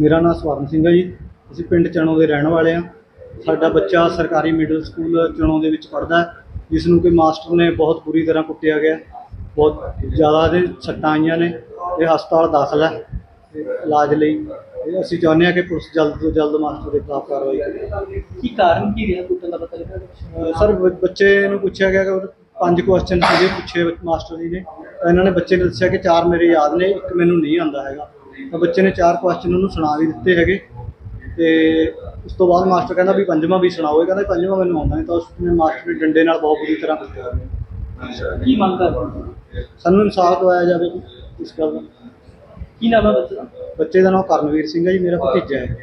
ਮੇਰਾ ਨਾਮ ਸਵਰਨ ਸਿੰਘ ਹੈ ਜੀ। ਅਸੀਂ ਪਿੰਡ ਚਣੋ ਦੇ ਰਹਿਣ ਵਾਲੇ ਹਾਂ। ਸਾਡਾ ਬੱਚਾ ਸਰਕਾਰੀ ਮਿਡਲ ਸਕੂਲ ਚਣੋ ਦੇ ਵਿੱਚ ਪੜ੍ਹਦਾ ਹੈ। ਜਿਸ ਨੂੰ ਕਿ ਮਾਸਟਰ ਨੇ ਬਹੁਤ ਬੁਰੀ ਤਰ੍ਹਾਂ ਕੁੱਟਿਆ ਗਿਆ। ਬਹੁਤ ਜ਼ਿਆਦਾ ਦੇ ਸੱਟਾਂ ਆਈਆਂ ਨੇ ਇਹ ਹਸਪਤਾਲ ਦਾਖਲ ਹੈ ਇਲਾਜ ਲਈ। ਅਸੀਂ ਚਾਹੁੰਦੇ ਹਾਂ ਕਿ ਪੁਲਿਸ ਜਲਦ ਤੋਂ ਜਲਦ ਮਾਸਟਰ ਦੇ ਖਿਲਾਫ ਕਾਰਵਾਈ ਕਰੇ। ਕੀ ਕਾਰਨ ਕੀ ਰਿਹਾ ਕੁੱਟਣ ਦਾ ਪਤਾ ਲੱਗਾ? ਸਰ ਬੱਚੇ ਨੂੰ ਪੁੱਛਿਆ ਗਿਆ ਕਿ ਪੰਜ ਕੁਐਸਚਨ ਸੀਗੇ ਪੁੱਛੇ ਮਾਸਟਰ ਜੀ ਨੇ। ਇਹਨਾਂ ਨੇ ਬੱਚੇ ਨੇ ਦੱਸਿਆ ਕਿ ਚਾਰ ਮੇਰੇ ਯਾਦ ਨੇ ਇੱਕ ਮੈਨੂੰ ਨਹੀਂ ਆਉਂਦਾ ਹੈਗਾ। ਤਾਂ ਬੱਚੇ ਨੇ ਚਾਰ ਕੁਐਸਚਨ ਉਹਨੂੰ ਸੁਣਾ ਵੀ ਦਿੱਤੇ ਹੈਗੇ। ਤੇ ਉਸ ਤੋਂ ਬਾਅਦ ਮਾਸਟਰ ਕਹਿੰਦਾ ਵੀ ਪੰਜਵਾਂ ਵੀ ਸੁਣਾਓ। ਇਹ ਕਹਿੰਦਾ ਪੰਜਵਾਂ ਮੈਨੂੰ ਆਉਂਦਾ ਨਹੀਂ ਤਾਂ ਉਸ ਨੇ ਮਾਸਟਰ ਨੇ ਡੰਡੇ ਨਾਲ ਬਹੁਤ ਬੁਰੀ ਤਰ੍ਹਾਂ ਕੁੱਟਿਆ ਕੀ ਮੰਗ ਕਰਦੇ ਹੋ? ਸਾਨੂੰ ਇਨਸਾਫ ਦਵਾਇਆ ਜਾਵੇ ਜੀ ਇਸ ਗੱਲ ਦਾ। ਕੀ ਨਾਮ ਹੈ ਬੱਚੇ ਦਾ? ਬੱਚੇ ਦਾ ਨਾਮ ਕਰਨਵੀਰ ਸਿੰਘ ਹੈ ਜੀ ਮੇਰਾ ਭਤੀਜਾ ਹੈ।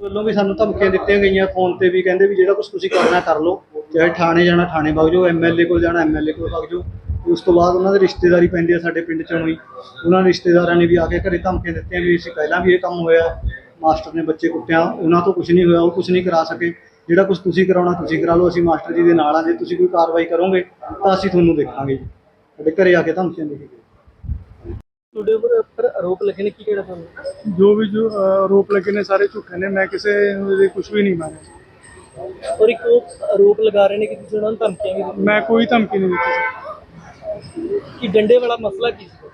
ਵੱਲੋਂ ਵੀ ਸਾਨੂੰ ਧਮਕੀਆਂ ਦਿੱਤੀਆਂ ਗਈਆਂ ਫੋਨ ਤੇ ਵੀ ਕਹਿੰਦੇ ਵੀ ਜਿਹੜਾ ਕੁਝ ਤੁਸੀਂ ਕਰਨਾ ਕਰ ਲਓ। ਚਾਹੇ ਥਾਣੇ ਜਾਣਾ ਥਾਣੇ ਵਗ ਜਾਓ ਐਮਐਲਏ ਕੋਲ ਜਾਣਾ ਐਮਐਲਏ ਕੋਲ ਵਗ ਜਾਓ। ਤੇ ਉਸ ਤੋਂ ਬਾਅਦ ਉਹਨਾਂ ਦੇ ਰਿਸ਼ਤੇਦਾਰੀ ਪੈਂਦੀ ਆ ਸਾਡੇ ਪਿੰਡ ਚੋਂ ਹੀ ਉਹਨਾਂ ਦੇ ਰਿਸ਼ਤੇਦਾਰਾਂ ਨੇ ਵੀ ਆ ਕੇ ਘਰੇ ਧਮਕੀਆਂ ਦਿੱਤੀਆਂ ਵੀ ਅਸੀਂ ਪਹਿਲਾਂ ਵੀ ਇਹ ਕੰਮ ਹੋਇਆ ਮਾਸਟਰ ਨੇ ਬੱਚੇ ਕੁੱਟਿਆ ਉਹਨਾਂ ਤੋਂ ਕੁਝ ਨਹੀਂ ਹੋਇਆ ਉਹ ਕੁਝ ਨਹੀਂ ਕਰਾ ਸਕੇ। ਜਿਹੜਾ ਕੁਝ ਤੁਸੀਂ ਕਰਾਉਣਾ ਤੁਸੀਂ ਕਰਾ ਲਓ ਅਸੀਂ ਮਾਸਟਰ ਜੀ ਦੇ ਨਾਲ ਆ ਜੇ ਤੁਸੀਂ ਕੋਈ ਕਾਰਵਾਈ ਕਰੋਗੇ ਤਾਂ ਅਸੀਂ ਤੁਹਾਨੂੰ ਦੇਖਾਂਗੇ ਜੀ। ਸਾਡੇ ਘਰੇ ਆ ਕੇ ਧਮਕੀਆਂ ਦੇ ਕੇ ਗਏ। ਤੁਹਾਡੇ ਉੱਪਰ ਆਰੋਪ ਲੱਗੇ ਨੇ ਕੀ ਕਿਹੜਾ ਤੁਹਾਨੂੰ ਜੋ ਵੀ ਜੋ ਆਰੋਪ ਲੱਗੇ ਨੇ ਸਾਰੇ ਝੂਠੇ ਨੇ ਮੈਂ ਕਿਸੇ ਦੇ ਕੁਝ ਵੀ ਨਹੀਂ ਮਾਰਿਆ ਔਰ ਇੱਕ ਆਰੋਪ ਲਗਾ ਰਹੇ ਨੇ ਕਿ ਤੁਸੀਂ ਉਹਨਾਂ ਨੂੰ ਧਮਕੀਆਂ ਵੀ ਦਿੱਤੀਆਂ ਮੈਂ ਕੋਈ ਧਮਕੀ ਨਹੀਂ ਦਿੱਤੀ। ਕਿ ਡੰਡੇ ਵਾਲਾ ਮਸਲਾ ਕੀ ਸੀ?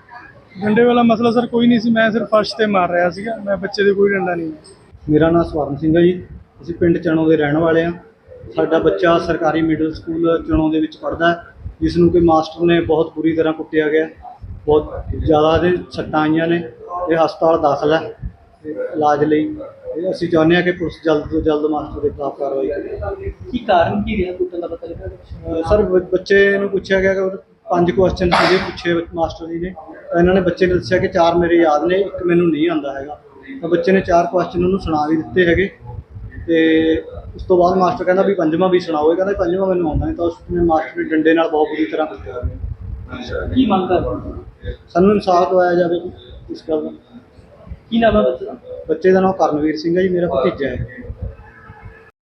ਡੰਡੇ ਵਾਲਾ ਮਸਲਾ ਸਰ ਕੋਈ ਨਹੀਂ ਸੀ ਮੈਂ ਸਿਰਫ ਫਰਸ਼ ਤੇ ਮਾਰ ਰਿਹਾ ਸੀਗਾ ਮੈਂ ਬੱਚੇ ਦੇ ਕੋਈ ਡੰਡਾ ਨਹੀਂ ਮੇਰਾ ਨਾਮ ਸਵਰਨ ਸਿੰਘ ਹੈ ਜੀ ਅਸੀਂ ਪਿੰਡ ਚਣੋ ਦੇ ਰਹਿਣ ਵਾਲੇ ਹਾਂ। ਸਾਡਾ ਬੱਚਾ ਸਰਕਾਰੀ ਮਿਡਲ ਸਕੂਲ ਚਣੋ ਦੇ ਵਿੱਚ ਪੜ੍ਹਦਾ ਹੈ ਜਿਸ ਨੂੰ ਕਿ ਮਾਸਟਰ ਨੇ ਬਹੁਤ ਬੁਰੀ ਤਰ੍ਹਾਂ ਕੁੱਟਿਆ ਗਿਆ। ਬਹੁਤ ਜ਼ਿਆਦਾ ਦੇ ਸੱਟਾਂ ਆਈਆਂ ਨੇ ਇਹ ਹਸਪਤਾਲ ਦਾਖਲ ਹੈ ਇਲਾਜ ਲਈ ਅਸੀਂ ਚਾਹੁੰਦੇ ਹਾਂ ਕਿ ਪੁਲਿਸ ਜਲਦ ਤੋਂ ਜਲਦ ਮਾਸਟਰ ਦੇ ਖਿਲਾਫ ਕਾਰਵਾਈ ਕਰੇ। ਕੀ ਕਾਰਨ ਕੀ ਰਿਹਾ ਕੁੱਟਣ ਦਾ ਪਤਾ ਲੱਗਾ ਸਰ ਬੱਚੇ ਨੂੰ ਪੁੱਛਿਆ ਗਿਆ ਕਿ ਉਹ ਪੰਜ ਕੁਐਸਚਨ ਸੀਗੇ ਪੁੱਛੇ ਮਾਸਟਰ ਜੀ ਨੇ। ਤਾਂ ਇਹਨਾਂ ਨੇ ਬੱਚੇ ਨੇ ਦੱਸਿਆ ਕਿ ਚਾਰ ਮੇਰੇ ਯਾਦ ਨੇ ਇੱਕ ਮੈਨੂੰ ਨਹੀਂ ਆਉਂਦਾ ਹੈਗਾ। ਤਾਂ ਬੱਚੇ ਨੇ ਚਾਰ ਕੁਐਸਚਨ ਉਹਨੂੰ ਸੁਣਾ ਵੀ ਦਿੱਤੇ ਹੈਗੇ। ਤੇ ਉਸ ਤੋਂ ਬਾਅਦ ਮਾਸਟਰ ਕਹਿੰਦਾ ਵੀ ਪੰਜਵਾਂ ਵੀ ਸੁਣਾਓ। ਇਹ ਕਹਿੰਦਾ ਪੰਜਵਾਂ ਮੈਨੂੰ ਆਉਂਦਾ ਨਹੀਂ ਤਾਂ ਉਸ ਨੇ ਮਾਸਟਰ ਨੇ ਡੰਡੇ ਨਾਲ ਬਹੁਤ ਬੁਰੀ ਤਰ੍ਹਾਂ ਕੁੱਟਿਆ ਕੀ ਮੰਗ ਕਰਦੇ ਹੋ? ਸਾਨੂੰ ਇਨਸਾਫ ਦਵਾਇਆ ਜਾਵੇ ਇਸ ਗੱਲ ਦਾ। ਕੀ ਨਾਮ ਹੈ ਬੱਚੇ ਦਾ? ਬੱਚੇ ਦਾ ਨਾਮ ਕਰਨਵੀਰ ਸਿੰਘ ਹੈ ਜੀ ਮੇਰਾ ਭਤੀਜਾ ਹੈ।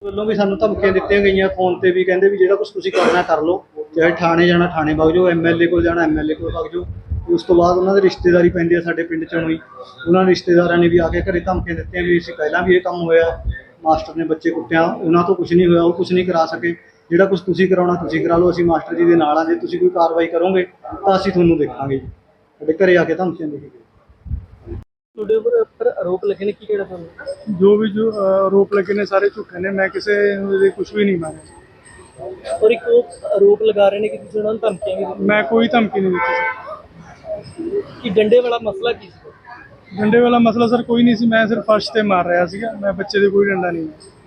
ਵੱਲੋਂ ਵੀ ਸਾਨੂੰ ਧਮਕੀਆਂ ਦਿੱਤੀਆਂ ਗਈਆਂ ਫੋਨ ਤੇ ਵੀ ਕਹਿੰਦੇ ਵੀ ਜਿਹੜਾ ਕੁਝ ਤੁਸੀਂ ਕਰਨਾ ਕਰ ਲਓ, ਚਾਹੇ ਥਾਣੇ ਜਾਣਾ, ਥਾਣੇ ਵਗ ਜਾਓ ਐਮਐਲਏ ਕੋਲ ਜਾਣਾ ਐਮਐਲਏ ਕੋਲ ਵਗ ਜਾਓ। ਉਸ ਤੋਂ ਬਾਅਦ ਉਹਨਾਂ ਦੇ ਰਿਸ਼ਤੇਦਾਰੀ ਪੈਂਦੀ ਆ ਸਾਡੇ ਪਿੰਡ ਚੋਂ ਹੀ ਉਹਨਾਂ ਦੇ ਰਿਸ਼ਤੇਦਾਰਾਂ ਨੇ ਵੀ ਆ ਕੇ ਘਰੇ ਧਮਕੀਆਂ ਦਿੱਤੀਆਂ ਵੀ ਅਸੀਂ ਪਹਿਲਾਂ ਵੀ ਇਹ ਕੰਮ ਹੋਇਆ, ਮਾਸਟਰ ਨੇ ਬੱਚੇ ਕੁੱਟਿਆ, ਉਹਨਾਂ ਤੋਂ ਕੁਝ ਨਹੀਂ ਹੋਇਆ, ਉਹ ਕੁਝ ਨਹੀਂ ਕਰਾ ਸਕੇ। ਜਿਹੜਾ ਕੁਝ ਤੁਸੀਂ ਕਰਾਉਣਾ, ਤੁਸੀਂ ਕਰਾ ਲਓ, ਅਸੀਂ ਮਾਸਟਰ ਜੀ ਦੇ ਨਾਲ ਆ, ਜੇ ਤੁਸੀਂ ਕੋਈ ਕਾਰਵਾਈ ਕਰੋਗੇ ਤਾਂ ਅਸੀਂ ਤੁਹਾਨੂੰ ਦੇਖਾਂਗੇ ਜੀ। ਸਾਡੇ ਘਰੇ ਆ ਕੇ ਧਮਕੀਆਂ ਦੇ ਗਏ। ਤੁਹਾਡੇ ਉੱਪਰ ਆਰੋਪ ਲੱਗੇ ਨੇ ਕੀ ਕਿਹੜਾ ਤੁਹਾਨੂੰ ਜੋ ਵੀ ਜੋ ਆਰੋਪ ਲੱਗੇ ਨੇ ਸਾਰੇ ਝੂਠੇ ਨੇ ਮੈਂ ਕਿਸੇ ਦੇ ਕੁਝ ਵੀ ਨਹੀਂ ਮਾਰਿਆ। ਔਰ ਇੱਕ ਉਹ ਆਰੋਪ ਲਗਾ ਰਹੇ ਨੇ ਕਿ ਤੁਸੀਂ ਉਹਨਾਂ ਨੂੰ ਧਮਕੀਆਂ ਵੀ ਦਿੱਤੀਆਂ। ਮੈਂ ਕੋਈ ਧਮਕੀ ਨਹੀਂ ਦਿੱਤੀ। ਕਿ ਡੰਡੇ ਵਾਲਾ ਮਸਲਾ ਕੀ ਸੀ? ਡੰਡੇ ਵਾਲਾ ਮਸਲਾ ਸਰ ਕੋਈ ਨਹੀਂ ਸੀ ਮੈਂ ਸਿਰਫ ਫਰਸ਼ ਤੇ ਮਾਰ ਰਿਹਾ ਸੀਗਾ ਮੈਂ ਬੱਚੇ ਦੇ ਕੋਈ ਡੰਡਾ ਨਹੀਂ